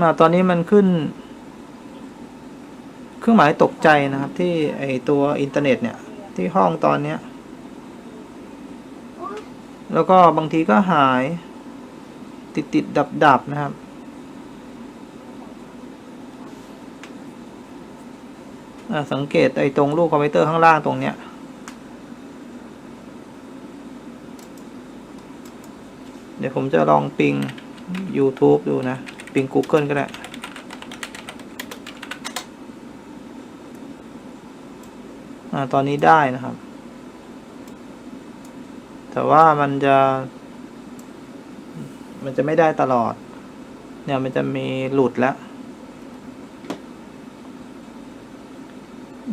มาตอนนี้มันขึ้น เครื่องหมายตกใจนะครับ ที่ไอตัวอินเทอร์เน็ตเนี่ย ที่ห้องตอนเนี้ย แล้วก็บางทีก็หาย ติดติดดับดับนะครับสังเกตไอ้ตรงรูปคอมพิวเตอร์ข้างล่างตรงเนี้ย เดี๋ยวผมจะลองปิง YouTube ดูนะ ปิง Google ก็ได้ตอนนี้ได้นะครับ แต่ว่ามันจะ มันจะไม่ได้ตลอด เนี่ยมันจะมีหลุดแล้ว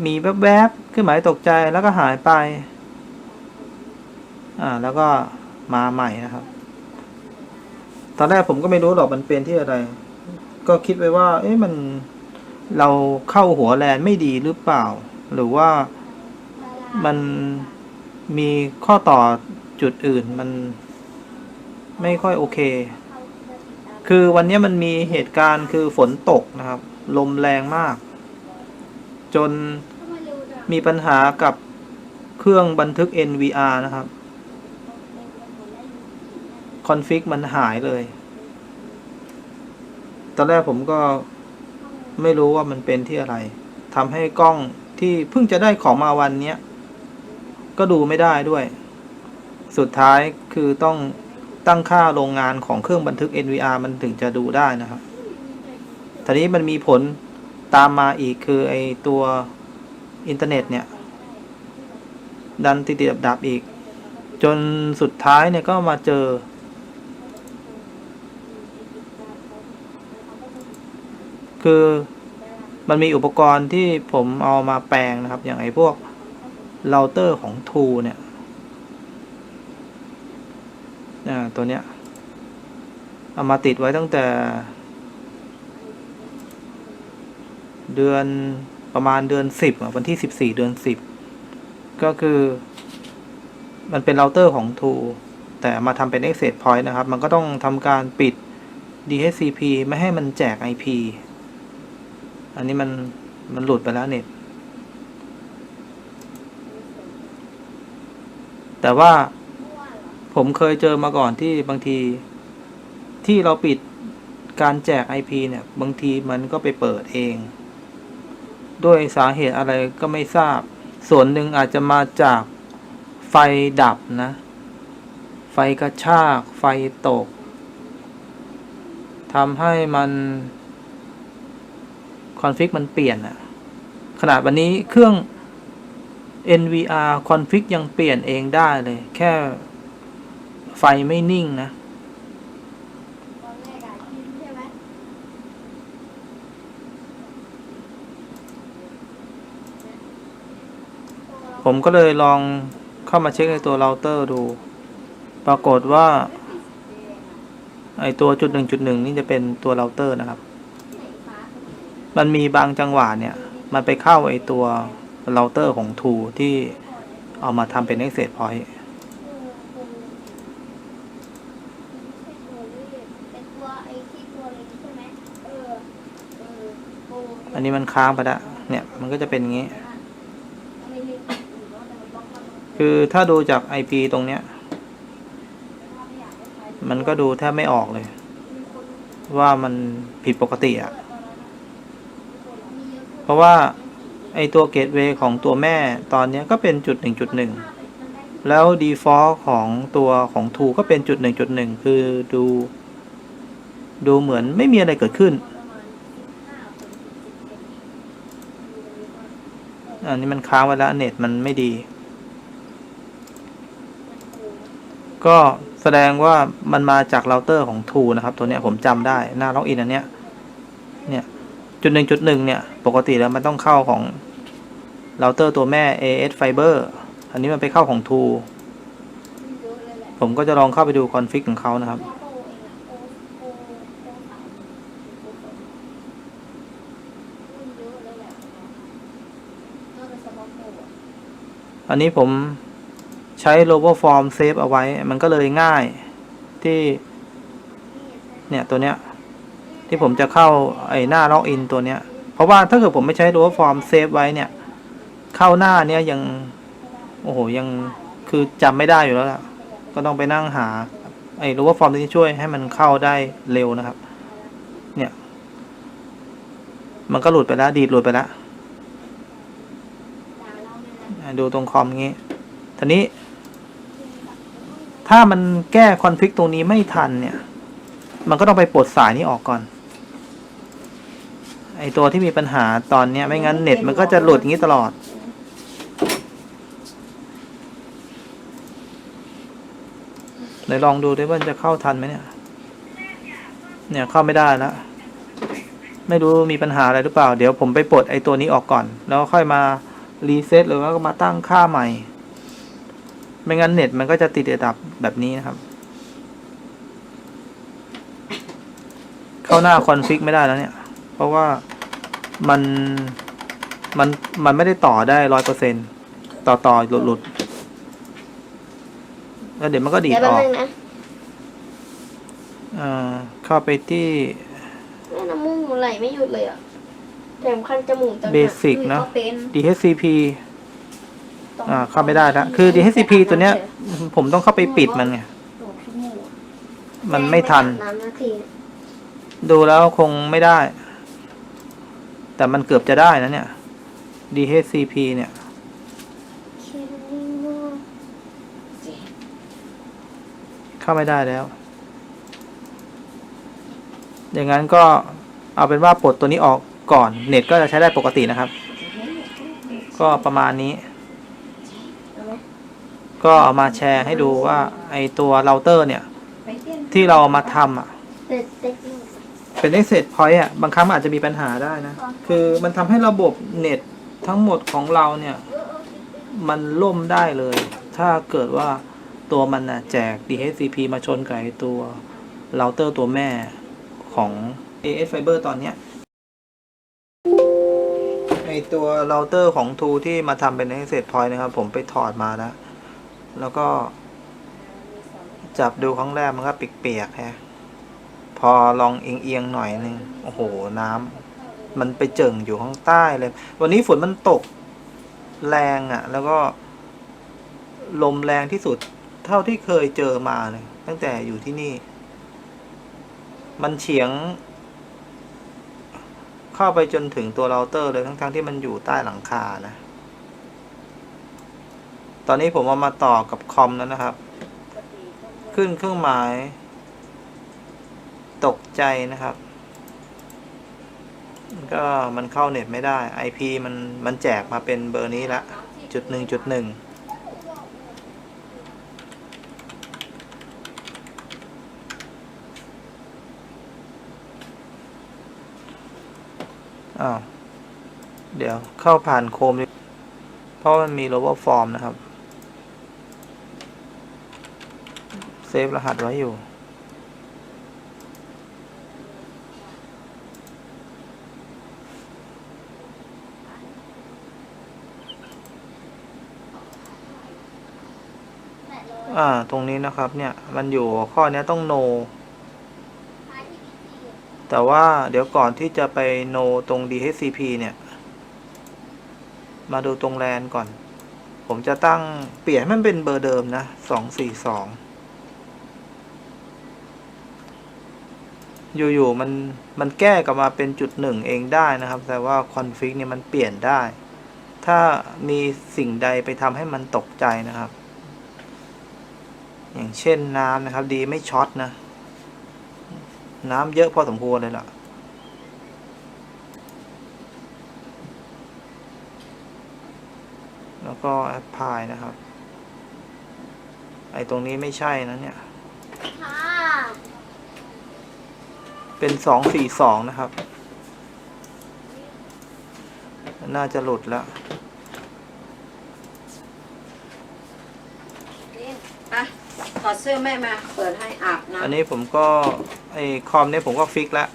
มีแวบๆขึ้นหมายตกใจแล้วก็หายไป อ่าแล้วก็มาใหม่นะครับ ตอนแรกผมก็ไม่รู้หรอกมันเป็นที่อะไร ก็คิดไว้ว่า เอ๊ะมันเราเข้าหัวแลนไม่ดีหรือเปล่า หรือว่ามันมีข้อต่อจุดอื่นมันไม่ค่อยโอเค คือวันนี้มันมีเหตุการณ์คือฝนตกนะครับ ลมแรงมาก จนมีปัญหากับเครื่องบันทึก NVR นะครับ คอนฟิกมันหายเลย ตอนแรกผมก็ไม่รู้ว่ามันเป็นที่อะไรทำให้กล้องที่เพิ่งจะได้ของมาวันนี้ก็ดูไม่ได้ด้วย สุดท้ายคือต้องตั้งค่าโรงงานของเครื่องบันทึก NVR มันถึงจะดูได้นะครับทีนี้มันมีผลตามมาอีกคือไอตัวอินเทอร์เน็ตเนี่ย ดันติดๆดับๆอีก จนสุดท้ายเนี่ยก็มาเจอ คือมันมีอุปกรณ์ที่ผมเอามาแปลงนะครับ อย่างไอพวกเราเตอร์ของ t ูเนี่ยตัวเนี้ยเอามาติดไว้ตั้งแต่ เดือนประมาณเดือนสิบวันที่สิบสี่เดือนสิบก็คือ มันเป็นเราเตอร์ของ t ูแต่มาทำเป็น access point นะครับ มันก็ต้องทำการปิด DHCP ไม่ให้มันแจก IP อันนี้มันมันหลุดไปแล้วเน็ตแต่ว่าผมเคยเจอมาก่อนที่บางทีที่เราปิดการแจก IP เนี่ย บางทีมันก็ไปเปิดเอง ด้วยสาเหตุอะไรก็ไม่ทราบ ส่วนหนึ่งอาจจะมาจากไฟดับนะ ไฟกระชาก ไฟตกทำให้มัน คอนฟิกมันเปลี่ยนอะขนาดวันนี้เครื่อง NVR คอนฟิกยังเปลี่ยนเองได้เลย แค่ไฟไม่นิ่งนะตอนแรกอะคิดใช่ไหมผมก็เลยลองเข้ามาเช็คในตัวเราเตอร์ดู ปรากฏว่า ไอตัวจุดหนึ่งจุดหนึ่งนี่จะเป็นตัวเราเตอร์นะครับ มันมีบางจังหวะเนี่ย มันไปเข้าไอตัวเราเตอร์ของ True ที่เอามาทำเป็น Access Point เอ็กใช่ไหมเออเออโอ้อันนี้มันค้างไปล้วเนี่ย มันก็จะเป็นอย่างนี้ คือถ้าดูจาก IP ตรงเนี้ย มันก็ดูแทบไม่ออกเลย ว่ามันผิดปกติอะ่ะ เพราะว่าไอตัวเกตเวย์ของตัวแม่ตอนนี้ก็เป็นจุด 1.1 แล้ว default ของตัวของ True ก็เป็นจุด 1.1 คือดู ดูเหมือนไม่มีอะไรเกิดขึ้น อันนี้มันค้างไว้แล้วเน็ตมันไม่ดี ก็แสดงว่ามันมาจากเราเตอร์ของ True นะครับ ตัวเนี้ยผมจำได้หน้าล็อกอินอันเนี้ยเนี่ย จุดหนึ่งจุดหนึ่งเนี่ย ปกติแล้วมันต้องเข้าของเราเตอร์ตัวแม่ AS Fiber อันนี้มันไปเข้าของ True ผมก็จะลองเข้าไปดูคอนฟิกของเขานะครับ อันนี้ผมใช้ lower form save เอาไว้ มันก็เลยง่ายที่ เนี่ย ตัวเนี้ย ที่ผมจะเข้าไอ้หน้าล็อกอินตัวเนี้ย เพราะว่าถ้าเกิดผมไม่ใช้ตัวฟอร์มเซฟไว้เนี่ย เข้าหน้าเนี้ยยัง โอ้โหยังคือจำไม่ได้อยู่แล้วล่ะ ก็ต้องไปนั่งหา ไอ้รู้ว่าฟอร์มที่ช่วยให้มันเข้าได้เร็วนะครับ เนี่ย มันก็หลุดไปแล้ว ดีดหลุดไปแล้วดูตรงคอมงี้ทีนี้ ถ้ามันแก้คอนฟ lict ตรงนี้ไม่ทันเนี่ย มันก็ต้องไปปลดสายนี้ออกก่อน ตัวที่มีปัญหาตอนเนี้ย ไม่งั้นเน็ตมันก็จะหลุดอย่างนี้ตลอดเดี๋ยวลองดูด้วยว่ามันจะเข้าทันไหมเนี่ย เนี่ยเข้าไม่ได้แล้ว ไม่รู้มีปัญหาอะไรหรือเปล่า เดี๋ยวผมไปปลดไอตัวนี้ออกก่อน แล้วค่อยมารีเซ็ตหรือว่าก็มาตั้งค่าใหม่ ไม่งั้นเน็ตมันก็จะติดระดับแบบนี้นะครับ เข้าหน้าคอนฟิกไม่ได้แล้วเนี่ย เพราะว่า มันมันมันไม่ได้ต่อได้ร้อยเปอร์เซ็นต่อต่อหลุดหลุดแล้วเดี๋ยวมันก็ดีดเดี๋ยวอแป๊บอกนึงนะเอ่อเข้าไปที่แม่น้ำมูกไหลไม่หยุดเลยอะแถมคันจมูกต่างหากเบสิกอุ้ยเนอะก็เป็น DHCP ต้องอ่าเข้าไม่ได้แล้วคือ DHCP ตัวเนี้ย ผมต้องเข้าไปปิดมันไงโอ้พี่หมูอะมันไม่ทัน น้ำนาที ดูแล้วคงไม่ได้ แต่มันเกือบจะได้นะเนี่ย DHCP เนี่ย เข้าไม่ได้แล้ว อย่างนั้นก็เอาเป็นว่าปลดตัวนี้ออกก่อน เน็ตก็จะใช้ได้ปกตินะครับ ก็ประมาณนี้ ก็เอามาแชร์ให้ดูว่า ไอตัวเราเตอร์เนี่ย ที่เราเอามาทำอะ เป็น access point อะบางครั้งมันอาจจะมีปัญหาได้นะ คือมันทำให้ระบบเน็ตทั้งหมดของเราเนี่ย มันล่มได้เลย ถ้าเกิดว่าตัวมันน่ะแจก DHCP มาชนกับไอ้ตัวเราเตอร์ตัวแม่ของ AS Fiber ตอนเนี้ยไอตัวเราเตอร์ของ True ที่มาทำเป็น access point นะครับ ผมไปถอดมาแล้วแล้วก็จับดูครั้งแรกมันก็เปียกๆฮะ พอลองเอียงๆหน่อยนึงโอ้โหน้ำมันไปเจิ่งอยู่ข้างใต้เลย วันนี้ฝนมันตกแรงอะ่ะ แล้วก็ ลมแรงที่สุด เท่าที่เคยเจอมาเลย ตั้งแต่อยู่ที่นี่ มันเฉียง เข้าไปจนถึงตัวเราเตอร์เลยทั้งๆทที่มันอยู่ใต้หลังคานะ ตอนนี้ผมเอามาต่อกับคอมแล้วนะครับ ขึ้นเครื่องหมาย ตกใจนะครับก็มันเข้าเน็ตไม่ได้ IP มันมันแจกมาเป็นเบอร์นี้ละจุดหนึ่งจุดหนึ่งอ้าว เดี๋ยวเข้าผ่านโคมดิเพราะมันมี lower form นะครับ เซฟรหัสไว้อยู่ อ่า ตรงนี้นะครับ เนี่ย มันอยู่ข้อนี้ต้อง no แต่ว่าเดี๋ยวก่อนที่จะไป no ตรง DHCP เนี่ย มาดูตรงแลนก่อน ผมจะตั้งเปลี่ยนมันเป็นเบอร์เดิมนะสองสี่สองอยู่ๆมันมันแก้กลับมาเป็นจุดหนึ่งเองได้นะครับ แต่ว่าคอนฟิกเนี่ยมันเปลี่ยนได้ ถ้ามีสิ่งใดไปทำให้มันตกใจนะครับ อย่างเช่นน้ำนะครับ ดีไม่ช็อตนะ น้ำเยอะพอสมควรเลยล่ะแล้วก็แอปพลายนะครับ ไอตรงนี้ไม่ใช่นะเนี่ย เป็นสองสี่สองนะครับ น่าจะหลุดแล้ว อะถอดเสื้อแม่มา เปิดให้อาบน้ำ อันนี้ผมก็ไอคอมเนี่ยผมก็ฟิกแล้ว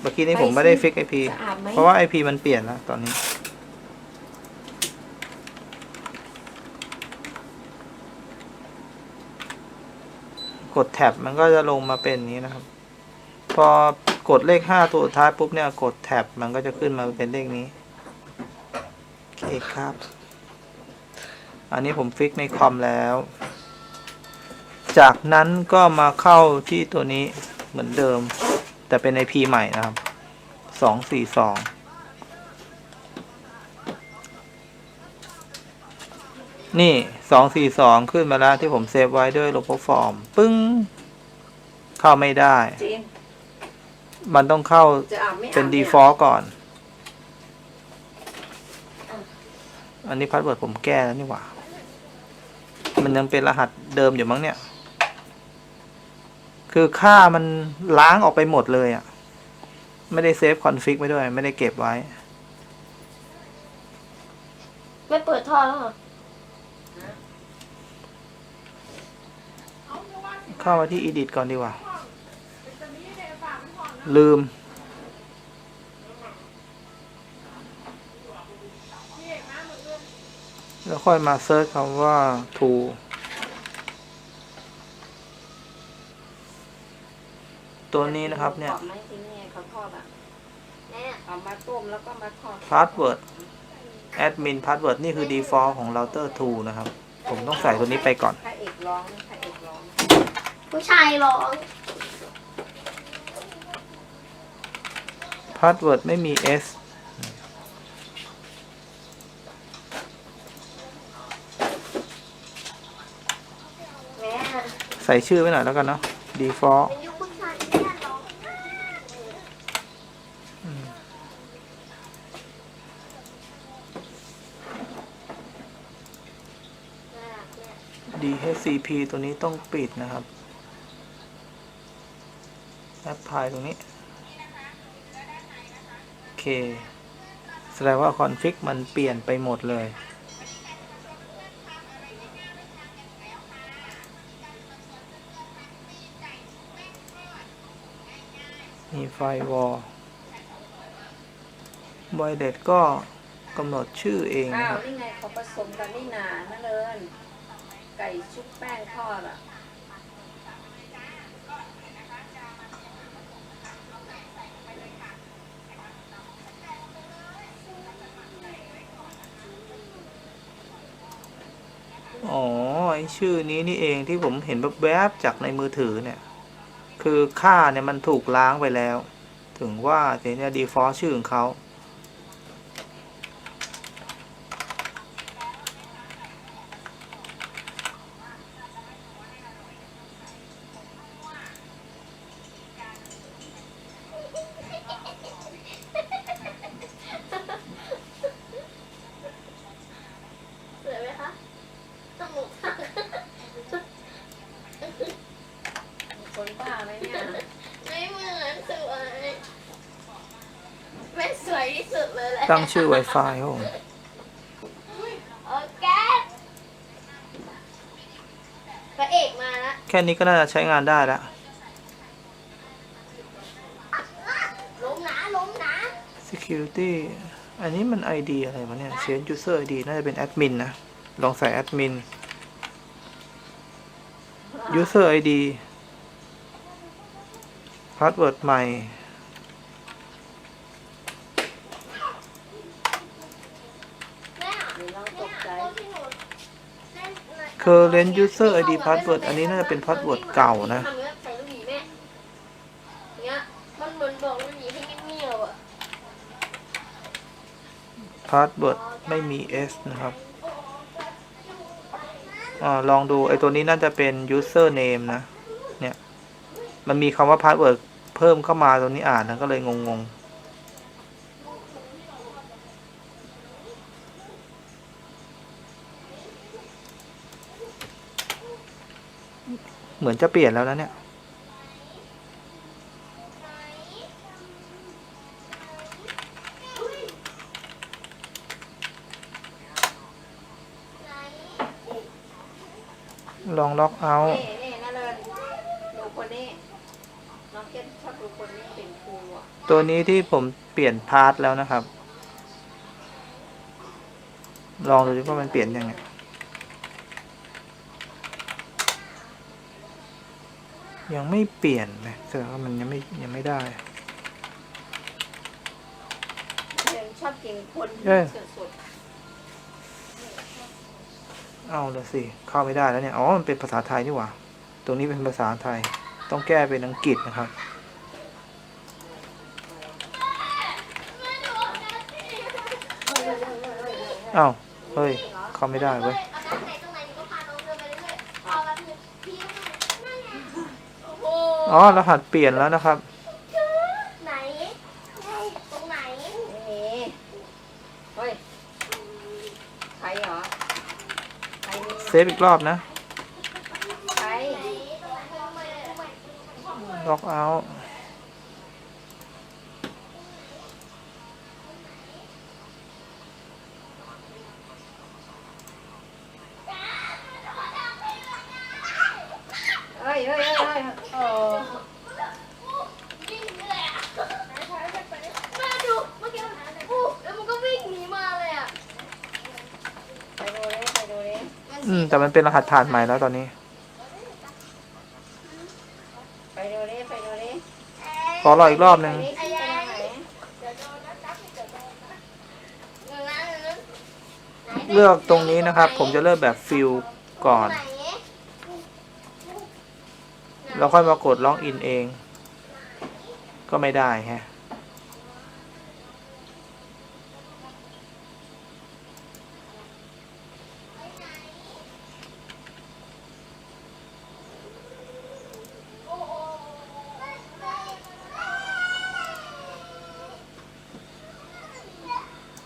เมื่อกี้นี้ผมไม่ได้ฟิกไอพีจะอาบไหม เพราะว่าไอพีมันเปลี่ยนแล้วตอนนี้ กดแท็บมันก็จะลงมาเป็นอย่างนี้นะครับ พอกดเลขห้าตัวสุดท้ายปุ๊บเนี่ยกดแท็บมันก็จะขึ้นมาเป็นเลขนี้โอเคครับ อันนี้ผมฟิกในคอมแล้ว จากนั้นก็มาเข้าที่ตัวนี้เหมือนเดิม แต่เป็น IP ใหม่นะครับสองสี่สองนี่สองสี่สองขึ้นมาแล้วที่ผมเซฟไว้ด้วยโลโ o ฟอร์ม ปึ้ง เข้าไม่ได้ จีนมันต้องเข้าจะอาบไม่อาบเป็นย default ก่อน อันนี้พาสเวิร์ดผมแก้แล้วนี่หว่า มันยังเป็นรหัสเดิมอยู่มั้งเนี่ย คือค่ามันล้างออกไปหมดเลยอะ่ะ ไม่ได้เซฟคอนฟิกไว้ด้วย ไม่ได้เก็บไว้ ไม่เปิดท่อแล้วเหรอเข้ามาที่ edit ก่อนดีกว่า ลืม แล้วค่อยมาเซิร์ชคำว่า to ตัวนี้นะครับเนี่ยกรอบไหมที่นี่เขาทอดอะแม่เอามาต้มแล้วก็มาทอด password admin password นี่คือ default ของ router 2 นะครับ ผมต้องใส่ตัวนี้ไปก่อน พระเอกร้องพระเอกร้องผู้ชายร้อง password ไม่มี s แม่ใส่ชื่อไว้หน่อยแล้วกันเนาะ default เป็นยุคผู้ชายที่แม่ร้องแม่แม่ DHCP ตัวนี้ต้องปิดนะครับ apply ตรงนี้โอเค แสดงว่าคอนฟิกมันเปลี่ยนไปหมดเลยมีไฟวอลบอยเด็ดก็กำหนดชื่อเองนะอ้าควรับนี่ไงเขาผสมกันนี่นานั่นเลย ไก่ชุบแป้งทอดอะอ๋อไอชื่อนี้นี่เองที่ผมเห็นแวบๆจากในมือถือเนี่ย คือค่าเนี่ยมันถูกล้างไปแล้ว ถึงว่าเนี่ย default ชื่อของเขา สวยไหมคะจมูกหัก คนบ้าไหมเนี่ย ไม่เหมือนสวยแม่สวยที่สุดเลยแหละ ตั้งชื่อ Wi-Fi ครับผมโอเคพระเอกมาแล้วแค่นี้ก็น่าจะใช้งานได้แล้วล้มหนาล้มหนา security อันนี้มัน ID อะไรวะเนี่ย change user ID น่าจะเป็น admin นะ ลองใส่ admin user ID password ใหม่ แม่ เดี๋ยวเราตกใจ ตัวที่หนูเล่นใน current user ID password อันนี้น่าจะเป็น password เก่านะทำเงี้ยใส่ลูกหวีแม่เงี้ยมันเหมือนบอกลูกหวีให้เงียบๆอะ password ไม่มี s นะครับอาลองดูไอตัวนี้น่าจะเป็น user name นะ เนี่ย มันมีคำว่า password เพิ่มเข้ามาตรงนี้อ่านนะก็เลยงงๆ เหมือนจะเปลี่ยนแล้วนะเนี่ย ลองล็อกเอาท์นี่นี่นั่นเลยดูคนนี้น้องเก็ตชอบดูคนนี้เป็นครูอะตัวนี้ที่ผมเปลี่ยนพาร์ทแล้วนะครับ ลองดูดิว่ามันเปลี่ยนยังไง ยังไม่เปลี่ยนนะแต่ว่ามันยังไม่ยังไม่ได้ ยังชอบกินคนเอ้สดเอาละสิ เข้าไม่ได้แล้วเนี่ย อ๋อ มันเป็นภาษาไทยนี่หว่า ตรงนี้เป็นภาษาไทย ต้องแก้เป็นอังกฤษนะครับ อ้าว เฮ้ย เข้าไม่ได้เว้ย อ๋อ รหัสเปลี่ยนแล้วนะครับ ไหนตรงไหนๆไม่มีเฮ้ย ใครเหรอ ใครมีเซฟอีกรอบนะ ใคร ล็อกเอาท์ เฮ้ยเฮ้ยเฮ้ยเฮ้ยโอ้ วิ่งเลยอะแม่ดูเมื่อกี้มันอู้แล้วมันก็วิ่งหนีมาเลยอะ ไปดูเลยไปดูเลย อืม แต่มันเป็นรหัสผ่านใหม่แล้วตอนนี้ไปดูเลยไปดูเลยขอรออีกรอบหนึ่งไปดิไปทางไหนเดี๋ยวโดนนะจ๊ะเดี๋ยวโดนนะหนึ่งนะหนึ่งนะไหนเลือกตรงนี้นะครับ ผมจะเริ่มแบบฟิลก่อนไหนแล้วค่อยมากดล็อกอินเอง ก็ไม่ได้แฮะ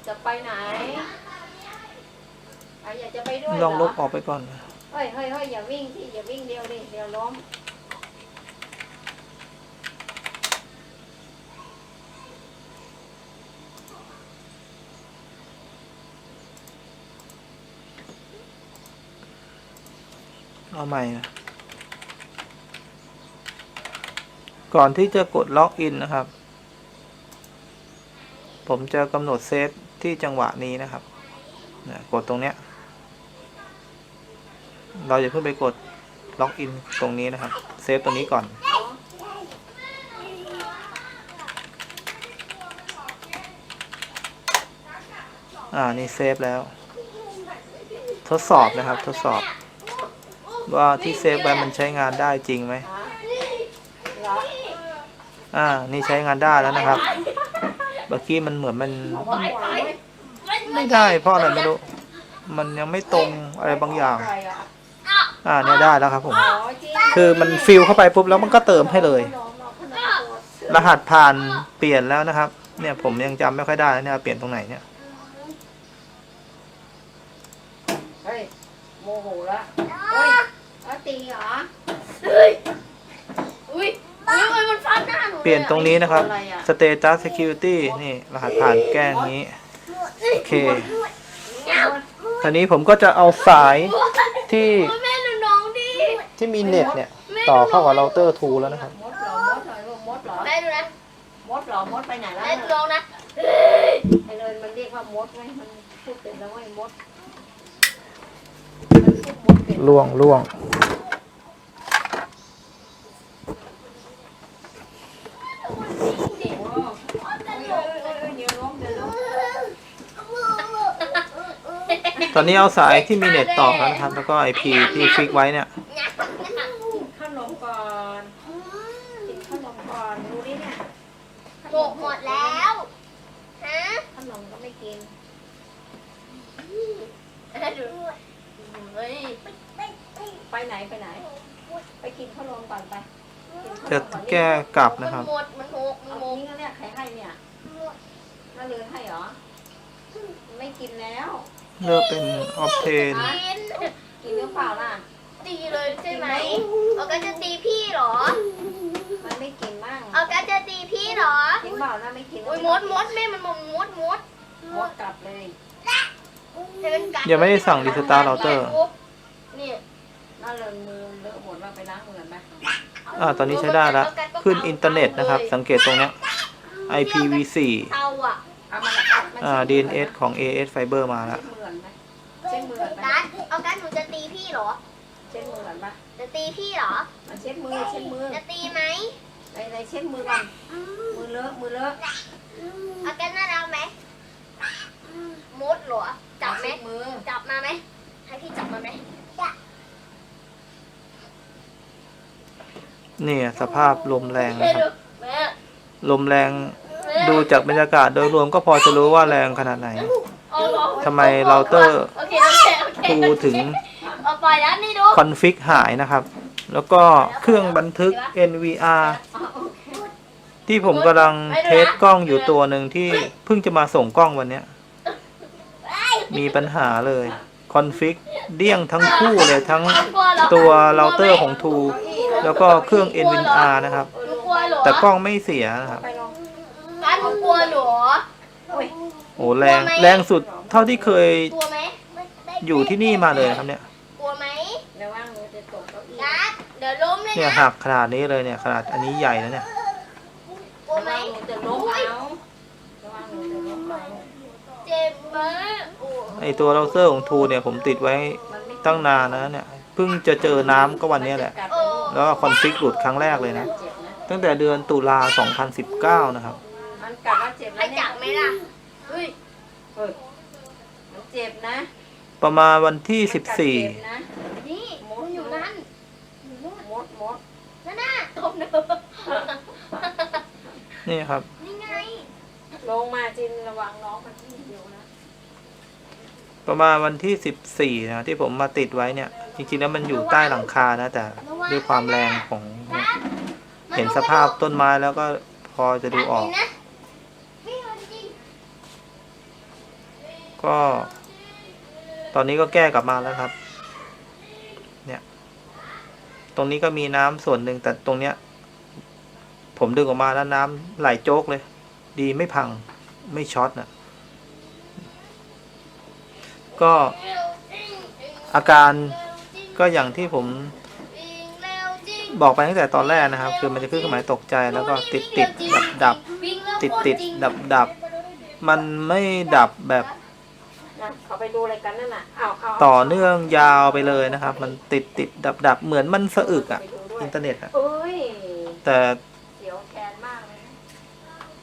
จะไปไหนอะอยากจะไปด้วย ลองล เหร บออก ไปก่อนเฮ้ยเฮ้ยเฮ้ยอย่าวิ่งสิอย่าวิ่งเดียวดิเดี๋ยวล้มเอาใหม่นะก่อนที่จะกดล็อกอินนะครับ ผมจะกำหนดเซฟที่จังหวะนี้นะครับนะกดตรงเนี้ย เราจะเพิ่งไปกดล็อกอินตรงนี้นะครับ เซฟตรงนี้ก่อน อ่า นี่เซฟแล้ว ทดสอบนะครับ ทดสอบ ว่าที่เซฟไว้มันใช้งานได้จริงไหม อ่า นี่ใช้งานได้แล้วนะครับ เมื่อกี้มันเหมือนมัน ไม่ได้เพราะอะไรไม่รู้ มันยังไม่ตรงอะไรบางอย่าง อะอ่าเนี่ยได้แล้วครับผมอ๋อจริงคือมันฟิลเข้าไปปุ๊บแล้วมันก็เติมให้เลย รหัสผ่านเปลี่ยนแล้วนะครับ เนี่ยผมยังจำไม่ค่อยได้แล้วเนี่ยเปลี่ยนตรงไหนเนี่ยเฮ้ยโมโหละเฮ้ยเอาตีเหรอเฮ้ยอุ้ยอุ้ยอุ้ยมันฟาดหน้าหนูเปลี่ยนตรงนี้นะครับอะไรอะ status security นี่รหัสผ่านแกล้งนี้ โอเค ทีนี้ผมก็จะเอาสายที่ โอ้ยแม่ดูน้องดิ ที่มีเน็ตเนี่ย ต่อเข้ากับเราเตอร์ทูแล้วนะครับ มดเหรอมดเหรอลูกมดเหรอแม่ดูนะมดเหรอมดไปไหนแล้วแม่ดูน้องนะไอ้เลยมันเรียกว่ามดไหมมันพูดเป็นแล้วว่ามดมันพูดมดเป็นล่วงล่วงโอ้ยเดี๋ยวล้มเดี๋ยวล้มตอนนี้เอาสายที่มีเน็ตต่อแล้วนะครับ แล้วก็ไอพีที่ฟิกไว้เนี่ยกินขนมก่อนกินขนมก่อนดูดิเนี่ย หมกหมดแล้ว ฮะขนมก็ไม่กินแม่ดูเฮ้ยไปไหนไปไหน ไปกินขนมก่อนไปกินขนจะมก่อนแก้กลับมันนะครับหมดมันหกมันเอาหมกทิ้งแล้วเนี่ยใครให้เนี่ยน่าเลือนให้เหรอ ไม่กินแล้ว เลือกเป็น obtain กินกินหรือเปล่าล่ะ ตีเลยใช่ไหมเอากันจะตีพี่เหรอมันไม่กินมั่งเอากันจะตีพี่เหรอจริงเปล่านะไม่กินอุ้ยมดมดแม่มันมดมดมดมดกลับเลยจะเป็นกัดยังไม่ได้สั่ง restart router นี่น่าเลือนมือเลอะหมดว่าไปล้างมือกันไหมอ่าตอนนี้ใช้ได้แล้วขึ้นอินเทอร์เน็ตนะครับ สังเกตตรงเนี้ย IPv4 เตาอะเอามันเอามันอ่า DNS ของ AS Fiber มาแล้วเช็ดมื จะตีพี่เหรอ มาเช็ดมือเช็ดมือจะตีไหมไหนไหนเช็ดมือก่อนมือเลอะมือเลอะเอาแก้นน่ารัไหมมุดหรอ จับไหมจับมาไหมให้พี่จับมาไหมนี่สภาพลมแรงนะครับลมแรงดูจากบรรยากาศโดยรวมก็พอจะรู้ว่าแรงขนาดไหนทำไมเราเตอร์ครูถึง เอาไปแล้วนี่ดูคอนฟิกหายนะครับ แล้วก็เครื่องบันทึก NVR ที่ผมกำลังเทสกล้องอยู่ตัวหนึ่งที่เพิ่งจะมาส่งกล้องวันเนี้ยมีปัญหาเลยคอนฟิกเดี้ยงทั้งคู่เลยทั้งกลัวเหรอตัวเราเตอร์ของทูแล้วก็เครื่อง NVR นะครับหนูกลัวเหรอแต่กล้องไม่เสียนะครับไปลองการหนูกลัวเหรออุ้ยโอ้แรงแรงสุดเท่าที่เคยกลัวไหมอยู่ที่นี่มาเลยนะครับเนี่ย ล้มเลยเนี่ยหักขนาดนี้เลยเนี่ยขนาดอันนี้ใหญ่แล้วเนี่ยกลัวเอ้มเอเจ็บมากไอตัวเราเซอร์ของทูเนี่ยผมติดไว้ตั้งนานนะเนี่ยเพิ่งจะเจอน้ำก็วันนี้แหละแล้วคอนฟิกหลุดครั้งแรกเลยนะตั้งแต่เดือนตุลา2019 นะครับ มันกัดแล้เจ็บใครนเนี่จับไหมล่ะเฮ้ยเฮ้ยมันเจ็บนะประมาณวันที่14 น่ะตบเนอะนี่ครับ นี่ไง ลงมาจินระวังน้องมันที่เดียวนะประมาณวันที่14นะที่ผมมาติดไว้เนี่ย จริงๆแล้วมันอยู่ใต้หลังคานะแต่ด้วยความแรงของกัดเห็นสภาพต้นไม้แล้วก็พอจะดูออกกัดนี่นะนี่มันจริงก็ ตอนนี้ก็แก้กลับมาแล้วครับ เนี่ย ตรงนี้ก็มีน้ำส่วนหนึ่งแต่ตรงเนี้ย ผมดึงออกมาแล้วน้ำไหลโจกเลย ดีไม่พังไม่ช็อตนะก็เร็วจริงอาการเร็วจริงก็อย่างที่ผมวิ่งเร็วจริงบอกไปตั้งแต่ตอนแรกนะครับ คือมันจะขึ้นเครื่องหมายตกใจแล้วก็ติดติดดับดับวิ่งเร็วติดติดจริงดับดับมันไม่ดับแบบนะเขาไปดูอะไรกันนั่นน่ะเอาเอาต่อเนื่องยาวไปเลยนะครับ มันติดติดดับดับเหมือนมันสะอึกอะไปดูด้วยอินเทอร์เน็ตอะเอ้ยแต่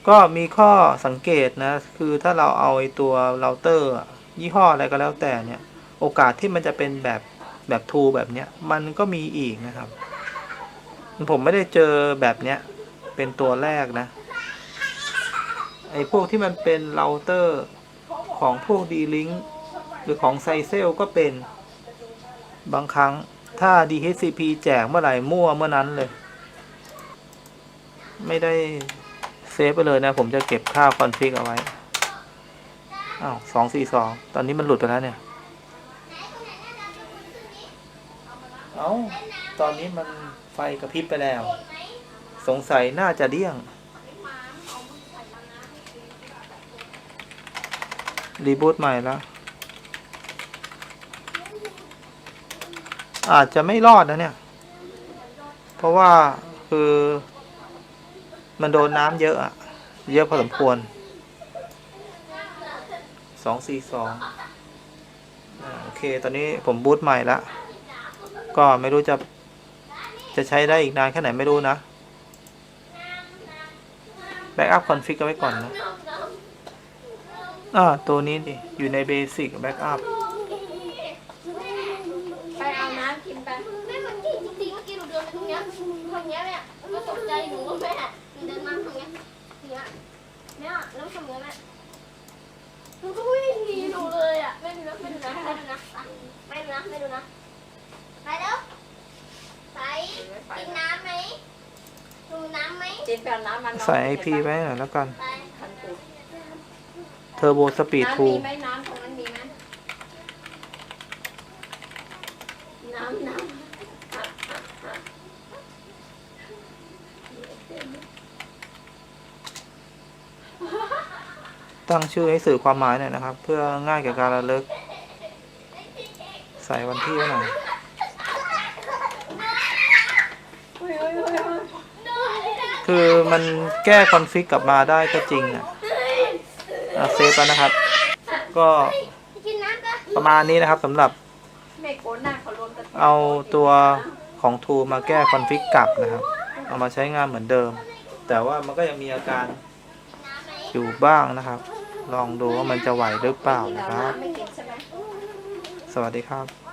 ก็มีข้อสังเกตนะ คือถ้าเราเอาไอตัวเราเตอร์ยี่ห้ออะไรก็แล้วแต่เนี่ย โอกาสที่มันจะเป็นแบบแบบทูแบบเนี้ย มันก็มีอีกนะครับ ผมไม่ได้เจอแบบเนี้ย เป็นตัวแรกนะ ไอ้พวกที่มันเป็นเราเตอร์ของพวกดีลิงหรือของไซเซลก็เป็นบางครั้งถ้า DHCP แจกเมื่อไหร่มั่วเมื่อนั้นเลย ไม่ได้ เซฟไปเลยนะ ผมจะเก็บค่าคอนฟิกเอาไว้ อ้าวสองสี่สอง ตอนนี้มันหลุดไปแล้วเนี่ย เอ้าตอนนี้มันไฟกระพริบไปแล้ว สงสัยน่าจะเดี้ยง รีบูตใหม่แล้ว อาจจะไม่รอดนะเนี่ย เพราะว่าคือ มันโดนน้ำเยอะอะเยอะพอสมควรสองสี่สองโอเค ตอนนี้ผมบูตใหม่ละ ก็ไม่รู้จะจะใช้ได้อีกนานแค่ไหนไม่รู้นะ แบ็กอัพคอนฟิกเอาไว้ก่อนนะอ่าตัวนี้ดิ อยู่ในเบสิกแบ็กอัพ ไปเอาน้ำกินไป แม่เมื่อกี้จริงๆเมื่อกี้หนูเดินไปตรงเนี้ยตรงเนี้ยแม่ก็ตกใจหนูว่าแม่หนูเดินมาตรงเนี้ยตรงเนี้ยแม่แล้วตรงเนี้ยแม่หนูก็วิ่งหนีหนูเลยอะไม่ดู นะไม่ดูนะไม่ดูนะไม่ดูนะไม่ดูนะไปแล้วไปกินน้ำไหมดูน้ำไหมจินไปเอาน้ำมันใส่ไอพีไว้หน่อยแล้วกันไปคันตูดเทอร์โบสปีดน้ำทูมีไหมน้ำตรงนั้นมีไหมน้ำน้ตั้งชื่อให้สื่อความหมายหน่อยนะครับ เพื่อง่ายแก่การระลึก ใส่วันที่ไว้หน่อยคือมันแก้คอนฟิกกลับมาได้ก็จริงอะอะเซฟแล้วนะครับ ก็ประมาณนี้นะครับสำหรับเอาตัวของทูมาแก้คอนฟิกกลับนะครับ เอามาใช้งานเหมือนเดิม แต่ว่ามันก็ยังมีอาการอยู่บ้างนะครับ ลองดูว่ามันจะไหวหรือเปล่านะครับ สวัสดีครับ